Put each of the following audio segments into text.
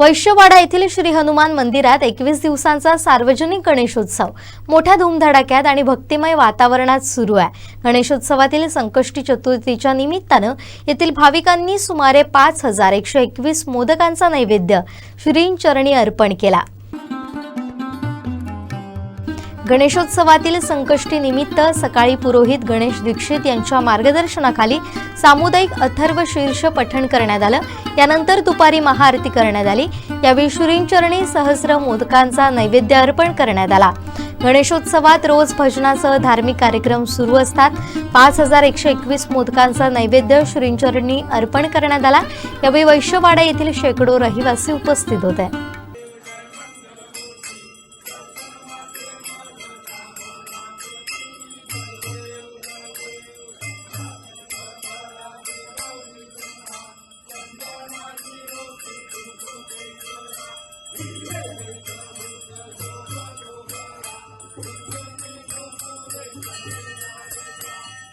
वैश्यवाडा येथील श्री हनुमान मंदिरात एकवीस दिवसांचा सार्वजनिक गणेशोत्सव. मोठ्या धूमधडाक्यात आणि भक्तिमय वातावरणात सुरू आहे. गणेशोत्सवातील संकष्टी चतुर्थीच्या निमित्तानं येथील भाविकांनी सुमारे पाच हजार एकशे एकवीस मोदकांचा नैवेद्य श्रींचरणी अर्पण केला. गणेशोत्सवातील संकष्टी निमित्त सकाळी पुरोहित गणेश दीक्षित यांच्या मार्गदर्शनाखाली सामुदायिक अथर्व शीर्ष पठण करण्यात आलं. यानंतर दुपारी महाआरती करण्यात आली. यावेळी श्रींचरणी सहस्र मोदकांचा नैवेद्य अर्पण करण्यात आला. गणेशोत्सवात रोज भजनासह धार्मिक कार्यक्रम सुरू असतात. पाच हजार एकशे एकवीस मोदकांचा नैवेद्य श्रींचरणी अर्पण करण्यात आला. यावेळी वैश्यवाडा येथील शेकडो रहिवासी उपस्थित होते.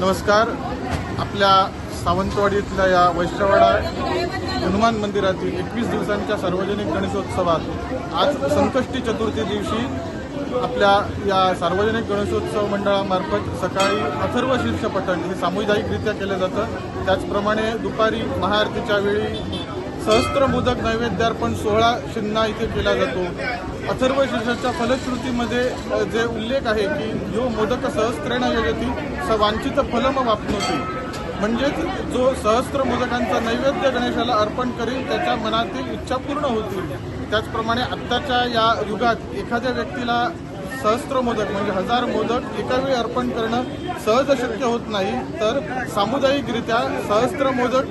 नमस्कार. आपल्या सावंतवाडीतल्या या वैश्यवाडा हनुमान मंदिरातील एकवीस दिवसांच्या सार्वजनिक गणेशोत्सवात आज संकष्टी चतुर्थी दिवशी आपल्या या सार्वजनिक गणेशोत्सव मंडळामार्फत सकाळी अथर्व शीर्ष पठण हे सामुदायिकरित्या केलं जातं. त्याचप्रमाणे दुपारी महाआरतीच्या वेळी सहस्त्र मोदक नैवेद्यार्पण सोहळा शिन्ना इथे केला जातो. अथर्व शीर्षाच्या फलश्रुतीमध्ये जे उल्लेख आहे की यो मोदक सहस्त्रेण योजती स वांछित फलम वापनोती. म्हणजेच जो सहस्त्र मोदकांचा नैवेद्य गणेशाला अर्पण करेल त्याच्या मनातील इच्छा पूर्ण होतील. त्याचप्रमाणे आत्ताच्या या युगात एखाद्या व्यक्तीला सहस्त्र मोदक म्हणजे हजार मोदक एकावेळी अर्पण करणं सहज शक्य होत नाही. तर सामुदायिकरित्या सहस्त्र मोदक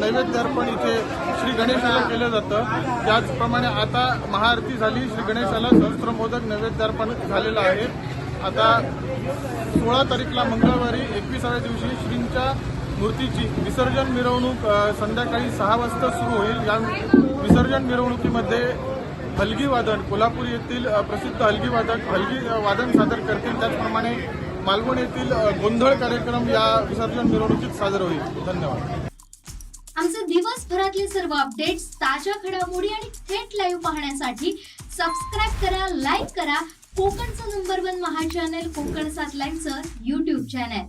नैवेद्य अर्पण इथे श्री गणेशाला केलं जातं. त्याचप्रमाणे आता महाआरती झाली श्री गणेशाला सहस्त्र मोदक नैवेद्य अर्पण झालेलं आहे. आता सोळा तारीखला मंगळवारी एकविसाव्या दिवशी श्रींच्या मूर्तीची विसर्जन मिरवणूक संध्याकाळी सहा वाजता सुरू होईल. या विसर्जन मिरवणुकीमध्ये हलगी वादन कोल्हापूर येथील प्रसिद्ध हलगी वादक हलगी वादन सादर करतील. त्याचप्रमाणे मालवण येथील गोंधळ कार्यक्रम या विसर्जन मिरवणुकीत सादर होईल. धन्यवाद. आमचे दिवसभरातले सर्व अपडेट्स ताज्या घडामोडी आणि थेट लाईव्ह पाहण्यासाठी सबस्क्राईब करा लाईक करा. कोकणचं number one Maha channel Konkan सात लाईनचं युट्यूब चॅनल